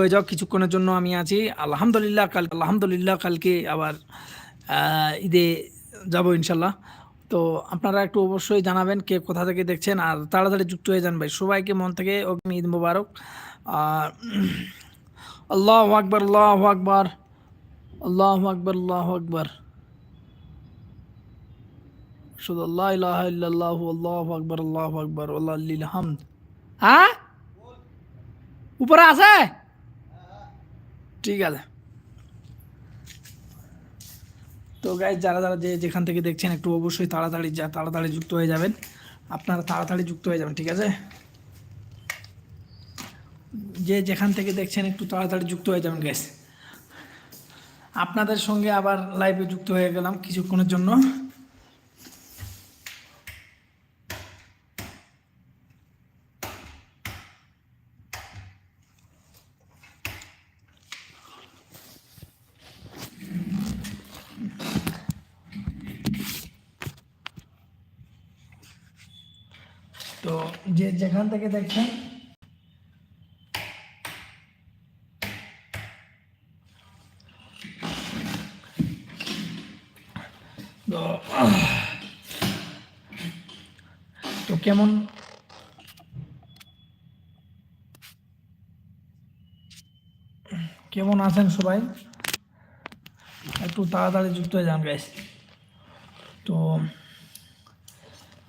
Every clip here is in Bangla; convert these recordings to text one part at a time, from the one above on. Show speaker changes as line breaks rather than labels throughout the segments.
হয়ে যাও, কিছুক্ষণের জন্য আমি আছি। আলহামদুলিল্লাহ, কাল আলহামদুলিল্লাহ, কালকে আবার ঈদে যাব ইনশাল্লাহ। তো আপনারা একটু অবশ্যই জানাবেন কে কোথা থেকে দেখছেন আর তাড়াতাড়ি যুক্ত হয়ে যান ভাই। সবাইকে মন থেকে অগ্নি ঈদ মুবারক। আর আল্লাহ আকবর আল্লাহ আকবর আল্লাহ আকবর আল্লাহ আকবর। শুধু আল্লাহ আকবার হ্যাঁ? উপরে আছে? ঠিক আছে। তো গাইজ যারা যারা যে যেখান থেকে দেখছেন একটু অবশ্যই তাড়াতাড়ি যা, তাড়াতাড়ি যুক্ত হয়ে যাবেন। আপনারা তাড়াতাড়ি যুক্ত হয়ে যাবেন, ঠিক আছে? যে যেখান থেকে দেখছেন একটু তাড়াতাড়ি যুক্ত হয়ে যাবেন গ্যাস আপনাদের সঙ্গে আবার লাইভে যুক্ত হয়ে গেলাম কিছুক্ষণের জন্য। তো যে যেখান থেকে দেখছেন, তো কেমন? কেমন আছেন সবাই? একটু তাড়াতাড়ি যুক্ত হয়ে যান গাইস তো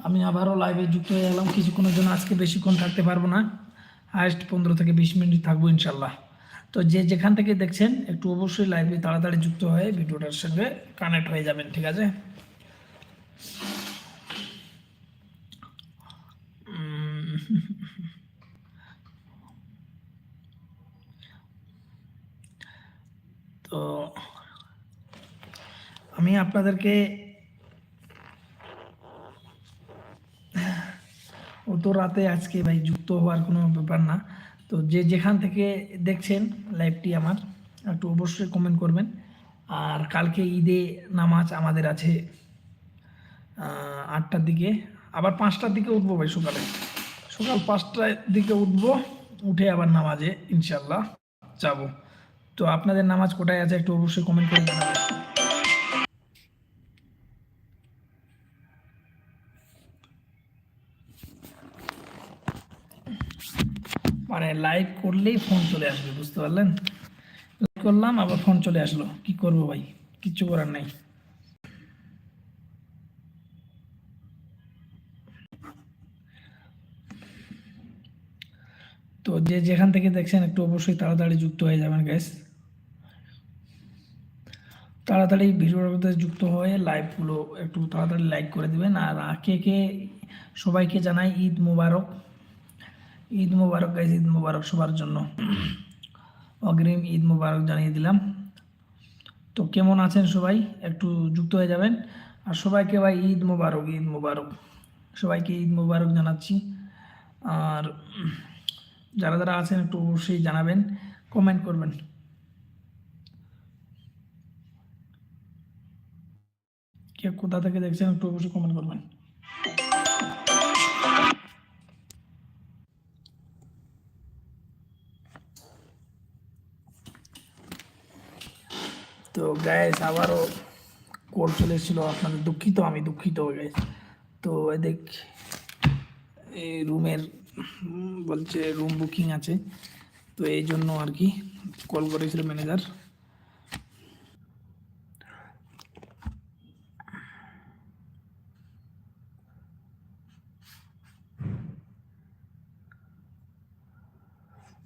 আমি আবারও লাইভে যুক্ত হয়ে গেলাম। কিছুক্ষণের জন্য আজকে বেশিক্ষণ থাকতে পারব না। হায়েস্ট পনেরো থেকে বিশ মিনিট থাকব ইনশাল্লাহ তো যে যেখান থেকে দেখছেন, একটু অবশ্যই লাইভে তাড়াতাড়ি যুক্ত হয়ে ভিডিওটার সঙ্গে কানেক্ট হয়ে যাবেন, ঠিক আছে? তো আমি আপনাদেরকে অত রাতে আজকে ভাই যুক্ত হওয়ার কোনো ব্যাপার না। তো যে যেখান থেকে দেখছেন লাইভটি আমার, একটু অবশ্যই কমেন্ট করবেন। আর কালকে ঈদে নামাজ আমাদের আছে আটটার দিকে। আবার পাঁচটার দিকে উঠবো ভাই সকালে। সকাল পাঁচটার দিকে উঠবো, উঠে আবার নামাজে ইনশাল্লাহ যাব। তো আপনাদের নামাজ কোটায় আছে একটু অবশ্যই কমেন্ট করে জানাবেন। মানে লাইভ করলেই ফোন চলে আসবে, বুঝতে পারলেন? লাইভ করলাম, আবার ফোন চলে আসলো। কি করব ভাই? কিচ্ছু করার নাই। তো যে যেখান থেকে দেখছেন, একটু অবশ্যই তাড়াতাড়ি যুক্ত হয়ে যাবেন গ্যাস তাড়াতাড়ি ভিডিওর মধ্যে যুক্ত হয়ে লাইভগুলো একটু তাড়াতাড়ি লাইক করে দিবেন। আর কে কে সবাইকে জানাই ঈদ মুবারক। ঈদ মুবারক গাইজ ঈদ মুবারক সবার জন্য। অগ্রিম ঈদ মুবারক জানিয়ে দিলাম। তো কেমন আছেন সবাই? একটু যুক্ত হয়ে যাবেন। আর সবাইকে ভাই ঈদ মুবারক ঈদ মুবারক। সবাইকে ঈদ মুবারক জানাচ্ছি। আর যারা যারা আছেন, একটু অবশ্যই জানাবেন কমেন্ট করবেন। কে কোথা থেকে দেখছেন, একটু অবশ্যই কমেন্ট করবেন। তো গ্যাস আবারও কল চলে এসেছিল, আপনাদের দুঃখিত, আমি দুঃখিত গ্যাস তো দেখ এই রুমের বলছে রুম বুকিং আছে। তো এই জন্য আর কি কল করেছিল ম্যানেজার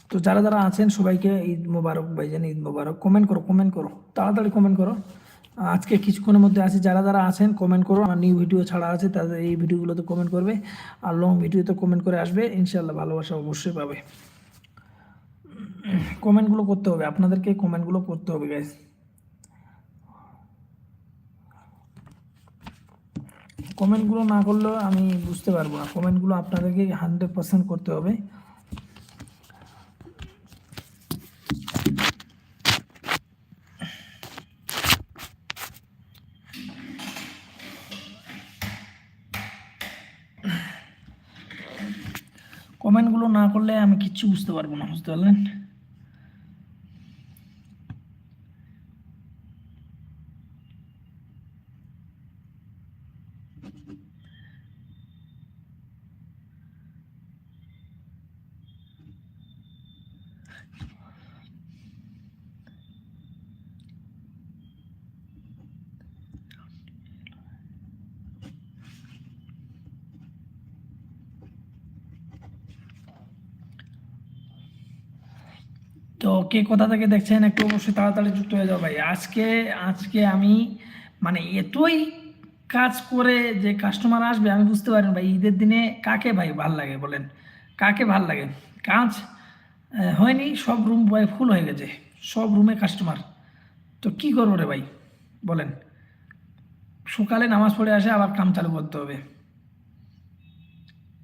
তো যারা যারা আছেন সবাইকে ঈদ মোবারক ভাইজান ঈদ মোবারক। কমেন্ট করো কমেন্ট করো। তাড়াতাড়ি কমেন্ট করো। আজকে কিছুক্ষণের মধ্যে আছে। যারা যারা আছেন কমেন্ট করো। আমার নিউ ভিডিও ছাড়া আছে, তাদের এই ভিডিওগুলোতে কমেন্ট করবে। আর লং ভিডিওতে কমেন্ট করে আসবে। ইনশাল্লাহ ভালোবাসা অবশ্যই পাবে। কমেন্টগুলো করতে হবে। আপনাদেরকে কমেন্টগুলো করতে হবে গাইজ কমেন্টগুলো না করলেও আমি বুঝতে পারব না। কমেন্টগুলো আপনাদেরকে হান্ড্রেড পার্সেন্ট করতে হবে কমেন্টগুলো না করলে আমি কিচ্ছু বুঝতে পারব না বুঝতে পারলেন? তো কে কোথা থেকে দেখছেন একটু অবশ্যই তাড়াতাড়ি যুক্ত হয়ে যাও ভাই। আজকে আজকে আমি মানে এতই কাজ করে যে কাস্টমার আসবে, আমি বুঝতে পারিনি ভাই, ঈদের দিনে কাকে ভাই ভালো লাগে বলেন? কাকে ভালো লাগে? কাজ হয়নি, সব রুম ভাই ফুল হয়ে গেছে, সব রুমে কাস্টমার তো কি করব রে ভাই? বলেন। সকালে নামাজ পড়ে আসে, আবার কাম চালু করতে হবে।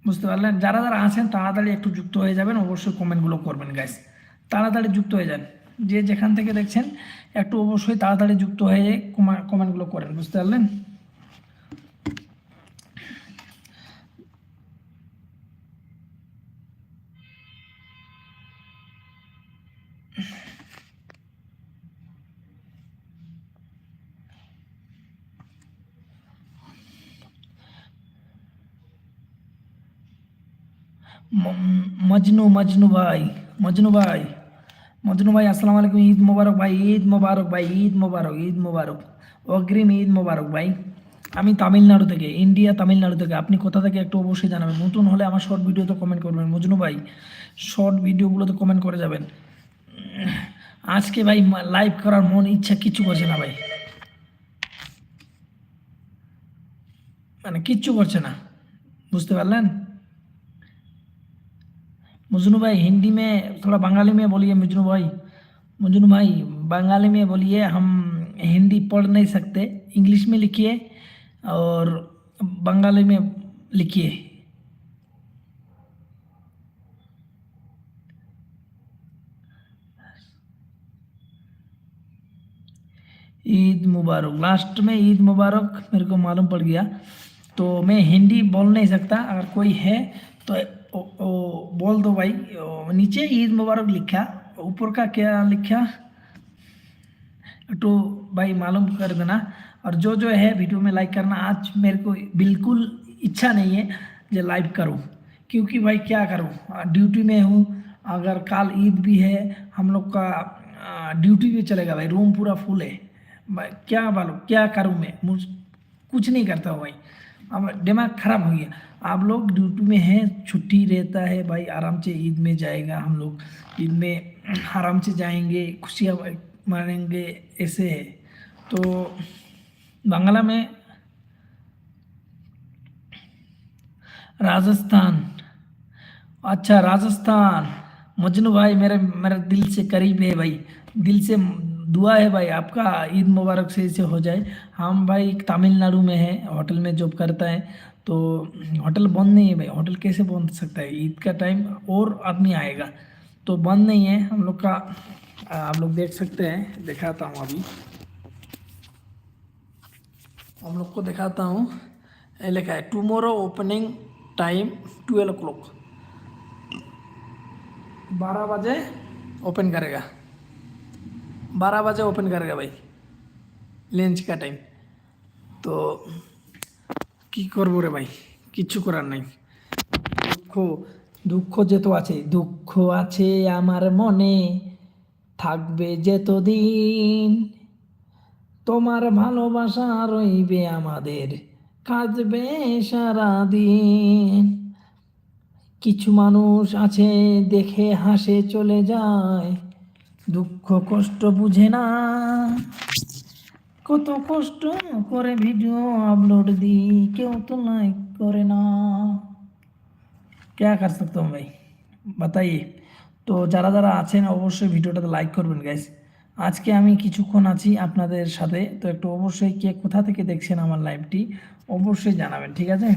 বুঝতে পারলেন? যারা যারা আছেন, তাড়াতাড়ি একটু যুক্ত হয়ে যাবেন, অবশ্যই কমেন্টগুলো করবেন গাইস তাড়াতাড়ি যুক্ত হয়ে যান। যে যেখান থেকে দেখছেন, একটু অবশ্যই তাড়াতাড়ি যুক্ত হয়ে কমেন্টগুলো করেন, বুঝতে পারলেন? মজনু মজনু ভাই। মজনু ভাই মজনু ভাই, আসসালামু আলাইকুম, ঈদ মোবারক ভাই, ঈদ মোবারক ভাই, ঈদ মোবারক ঈদ মোবারক। অগ্রিম ঈদ মোবারক ভাই। আমি তামিলনাড়ু থেকে, ইন্ডিয়া, তামিলনাড়ু থেকে। আপনি কোথা থেকে একটু অবশ্যই জানাবেন। নতুন হলে আমার শর্ট ভিডিও তো কমেন্ট করবেন। মজনু ভাই শর্ট ভিডিওগুলো তো কমেন্ট করে যাবেন। আজকে ভাই লাইভ করার মন ইচ্ছা কিচ্ছু করছে না ভাই। মানে কিচ্ছু করছে না। বুঝতে পারলেন? मजनू भाई हिंदी में, थोड़ा बंगाली में बोलिए मजनू भाई मजनू भाई बंगाली में बोलिए, हम हिंदी पढ़ नहीं सकते, इंग्लिश में लिखिए और बंगाली में लिखिए। ईद मुबारक। लास्ट में ईद मुबारक, मेरे को मालूम पड़ गया। तो मैं हिंदी बोल नहीं सकता, अगर कोई है तो ओ, ओ, बोल दो भाई। ओ, नीचे ईद मुबारक लिखा ऊपर का क्या लिखा? तो भाई मालूम कर देना। और जो जो है वीडियो में लाइक करना। आज मेरे को बिल्कुल इच्छा नहीं है जो लाइव करूँ। क्योंकि भाई क्या करूँ? ड्यूटी में हूँ। अगर कल ईद भी है हम लोग का ड्यूटी भी चलेगा भाई। रूम पूरा फुल है। भाई क्या मालूम क्या करूँ मैं? कुछ नहीं करता हूँ भाई। अब दिमाग खराब हो गया। आप लोग ड्यूटी में हैं, छुट्टी रहता है, भाई आराम से ईद में जाएगा हम लोग। ईद में आराम से जाएँगे, खुशियाँ मानेंगे ऐसे है। तो बांग्ला में राजस्थान। अच्छा राजस्थान। मजनू भाई मेरे मेरे दिल से करीब है भाई। दिल से दुआ है भाई आपका ईद मुबारक से से हो जाए। हम भाई तमिलनाडु में है, होटल में जॉब करता है। तो होटल बंद नहीं है भाई, होटल कैसे बंद सकता है? ईद का टाइम और आदमी आएगा। तो बंद नहीं है, हम लोग का आप लोग देख सकते हैं, दिखाता हूँ अभी। हम लोग को दिखाता हूँ। लिखा है tomorrow opening time twelve o'clock बारह बजे ओपन करेगा। बारह बजे ओपन करेगा भाई लंच का टाइम तो কি করব রে ভাই? কিচ্ছু করার নাই। দুঃখ দুঃখ যেত আছে, দুঃখ আছে আমার মনে। থাকবে যেতদিন তোমার ভালোবাসা রইবে আমাদের, কাঁদবে সারাদিন। কিছু মানুষ আছে দেখে হাসে চলে যায়, দুঃখ কষ্ট বুঝে না। কত কষ্ট করে ভিডিও আপলোড দিই কেউ তো লাইক করে না क्या कर सकता हूँ भाई बताइए তো যারা যারা আছেন অবশ্যই ভিডিওটাতে লাইক করবেন গাইস আজকে আমি কিছুক্ষণ আছি আপনাদের সাথে তো একটু অবশ্যই কে কোথা থেকে দেখছেন আমার লাইভটি অবশ্যই জানাবেন ঠিক আছে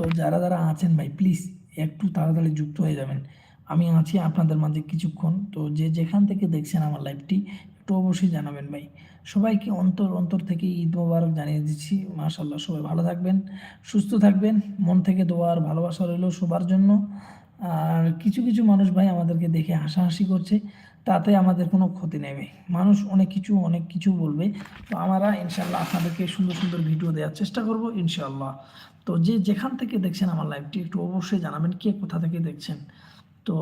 তো যারা যারা আছেন ভাই প্লিজ একটু তাড়াতাড়ি যুক্ত হয়ে যাবেন। আমি আছি আপনাদের মাঝে কিছুক্ষণ। তো যে যেখান থেকে দেখছেন আমার লাইভটি একটু অবশ্যই জানাবেন ভাই। সবাইকে অন্তর অন্তর থেকে ঈদ মোবারক জানিয়ে দিচ্ছি। মাশাল্লাহ সবাই ভালো থাকবেন, সুস্থ থাকবেন। মন থেকে দোয়ার ভালোবাসা রইল সবার জন্য। আর কিছু কিছু মানুষ ভাই আমাদেরকে দেখে হাসাহাসি করছে। তাতে আমাদের কোনো ক্ষতি নেবে মানুষ অনেক কিছু অনেক কিছু বলবে। তো আমরা ইনশাল্লাহ আপনাদেরকে সুন্দর সুন্দর ভিডিও দেওয়ার চেষ্টা করব ইনশাল্লাহ তো যে যেখান থেকে দেখছেন আমার লাইভটি একটু অবশ্যই জানাবেন, কে কোথা থেকে দেখছেন? তো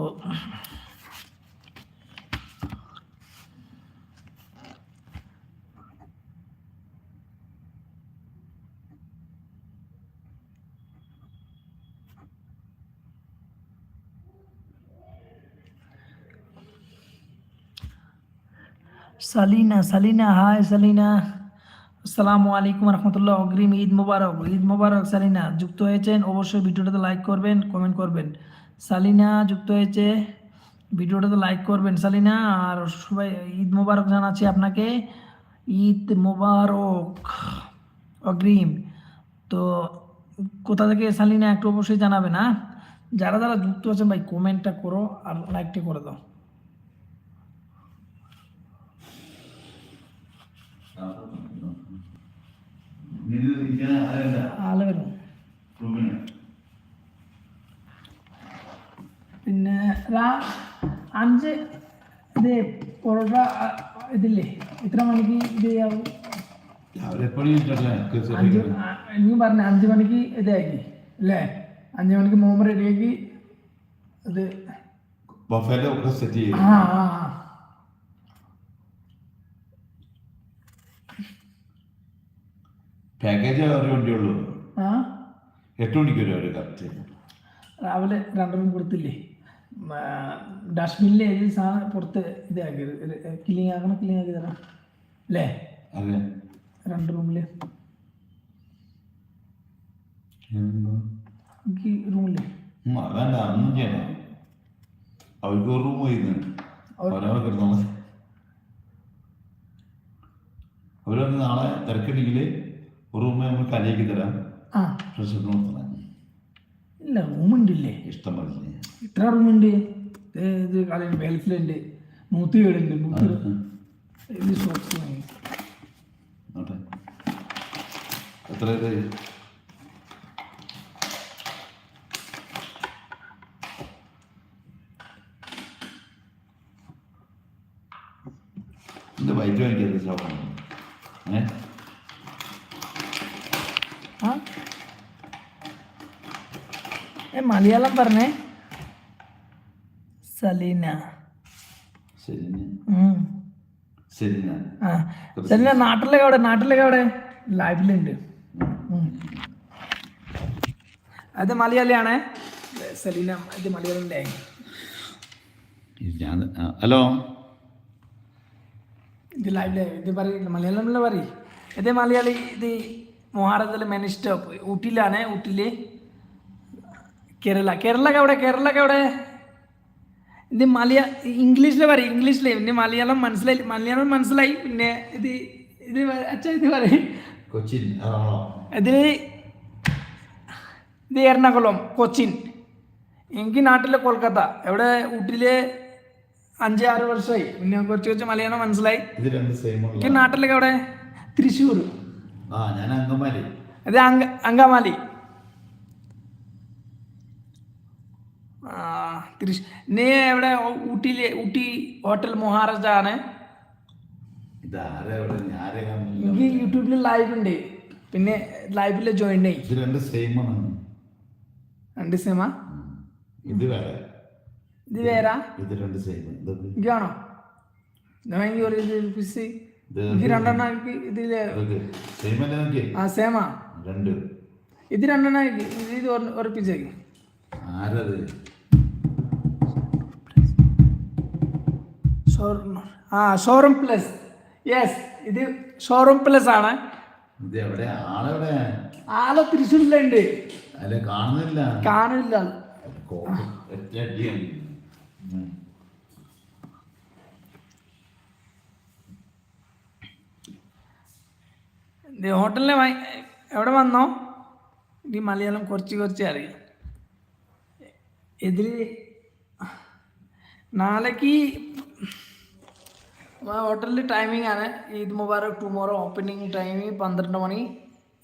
সালিনা সালিনা, হাই সালিনা। আসসালামু আলাইকুম রহমতুল্লাহ, অগ্রিম ঈদ মোবারক। ঈদ মোবারক সালিনা, যুক্ত হয়েছেন অবশ্যই ভিডিওটাতে লাইক করবেন, কমেন্ট করবেন। সালিনা, যুক্ত হয়েছে, ভিডিওটাতে লাইক করবেন। সালিনা, আর সবাই ঈদ মোবারক জানাচ্ছি আপনাকে। ঈদ মোবারক, অগ্রিম। তো কোথা থেকে সালিনা, একটু অবশ্যই জানাবেন হ্যাঁ? যারা যারা যুক্ত আছেন ভাই, কমেন্টটা করো আর লাইকটা করে দাও। പിന്നെ അഞ്ച് ഇത് പൊറോട്ട ഇതില്ലേ ഇത്ര മണിക്ക് ഇത് ചെയ്യാവും ആ, പറഞ്ഞ അഞ്ച് മണിക്ക് ഇതാക്കി അല്ലേ? അഞ്ച് മണിക്ക് മോമ റെഡിയാക്കി ഇത്
സെറ്റ് ചെയ്യും.
ആ ആ.
പാക്കേജ് ഒരു വണ്ടിയുള്ളൂ
ആ?
എട്ട് മണിക്ക് വരും അവർ കറക്റ്റ്
രാവിലെ രണ്ടെണ്ണം കൊടുത്തില്ലേ? ഡസ്റ്റ്ബിനിലെ ഏത് സാധനം പുറത്ത് ഇതാക്കി ക്ലീൻ ആക്കണം ക്ലീൻ ആക്കി തരാം അല്ലേ?
അതെ.
രണ്ട് റൂമിൽ. എനിക്ക് റൂമില്ലേ?
അതല്ല അന്നും ചെയ്യണം. അവർക്ക് ഒരു റൂം അവരവിടെ മതി അവരൊന്ന് നാളെ തിരക്കുണ്ടെങ്കിൽ റൂമ് നമ്മൾ കലയാക്കി തരാം.
ആ. ഇല്ല റൂമുണ്ടില്ലേ
ഇഷ്ടം പറഞ്ഞില്ലേ
ഇത്ര റൂമുണ്ട് ഇത് കലയിൽ മേൽസിലുണ്ട് മൂത്തി വീടുണ്ട്. മൂത്തി ഇത് ഷോപ്സ്
എത്ര ഇത്? വൈറ്റ് വാങ്ങിക്കരുത് ഷോപ്പാണ്
ഏഹ് മലയാളം പറഞ്ഞേ. സലീന. ആ സലീന നാട്ടിലൊക്കെ എവിടെ? നാട്ടിലൊക്കെ എവിടെ? ലൈവിലുണ്ട്. അത് മലയാളിയാണേ? സലീന ഇത് മലയാളിന്റെ
ഞാൻ ഹലോ?
ഇത് ലൈവിൽ ഇത് പറയും മലയാളം പറയും? ഇത് മലയാളി ഇത് മൊഹാറത്തിലെ മെനിസ്റ്റോപ്പ് ഊട്ടിയിലാണ് ഊട്ടിയിൽ കേരള കേരളക്ക് എവിടെ കേരളക്ക് എവിടെ? ഇത് മലയാ ഇംഗ്ലീഷിൽ പറയും ഇംഗ്ലീഷിൽ പിന്നെ മലയാളം മനസ്സിലായി മലയാളം മനസ്സിലായി പിന്നെ ഇത് ഇത് അച്ഛാ ഇത് പറയും.
കൊച്ചിൻ
ഇതിൽ ഇത് എറണാകുളം കൊച്ചിൻ. എനിക്ക് നാട്ടിലെ കൊൽക്കത്ത എവിടെ ഊട്ടിയിലെ അഞ്ച് ആറ് വർഷമായി പിന്നെ കുറച്ച് കുറച്ച് മലയാളം മനസ്സിലായി.
ഇത്
എനിക്ക് നാട്ടിലൊക്കെ എവിടെ? തൃശ്ശൂർ. അത് അങ്കമാലി. കൃഷ് നീ എവിടെ ഊട്ടിയിലെ ഊട്ടി ഹോട്ടൽ മൊഹാറാജ ആണ് യൂട്യൂബിൽ ലൈവ് ഉണ്ട്. പിന്നെ ലൈവിൽ ജോയിൻ ചെയ്യും
രണ്ട് സെയിമാണ്
രണ്ട് സെയിമാ
ഇത് വേറെ.
ഇത് വേറെ?
ഇത് രണ്ട് സെയിം
ഇത് രണ്ടെണ്ണം ആ
രണ്ട്.
ഇത് രണ്ടെണ്ണം
ആരത്?
ഷോറൂം ആ ഷോറൂം പ്ലസ് യെസ് ഇത് ഷോറൂം പ്ലസ് ആണ്. ആളെ തൃശ്ശൂരിലുണ്ട്.
അല്ല കാണുന്നില്ല.
കാണില്ല ഹോട്ടലിലെ എവിടെ വന്നോ? ഈ മലയാളം കുറച്ച് കുറച്ച് അറിയാം. ഇതിൽ നാളേക്ക് ഹോട്ടലിൽ ടൈമിംഗ് ആണ് Eid Mubarak tomorrow opening timing പന്ത്രണ്ട് മണി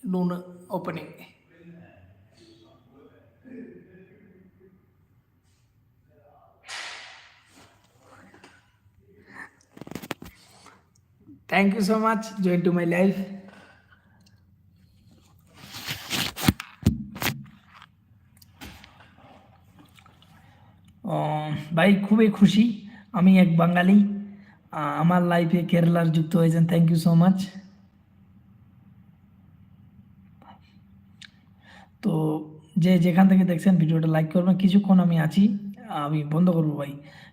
noon opening thank you so much join to my life ভাই খুবই খুশি আমি এক বাঙালি আহ, আমার লাইফে কেরালার যুক্ত হয়েছেন। থ্যাংক ইউ সো মাচ তো যে যেখান থেকে দেখছেন, ভিডিওটা লাইক করবেন। কিছুক্ষণ আমি আছি, আমি বন্ধ করব ভাই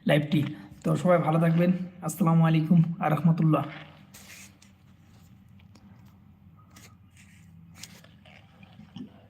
লাইভটি তো সবাই ভালো থাকবেন। আসসালামু আলাইকুম আ রহমতুল্লাহ।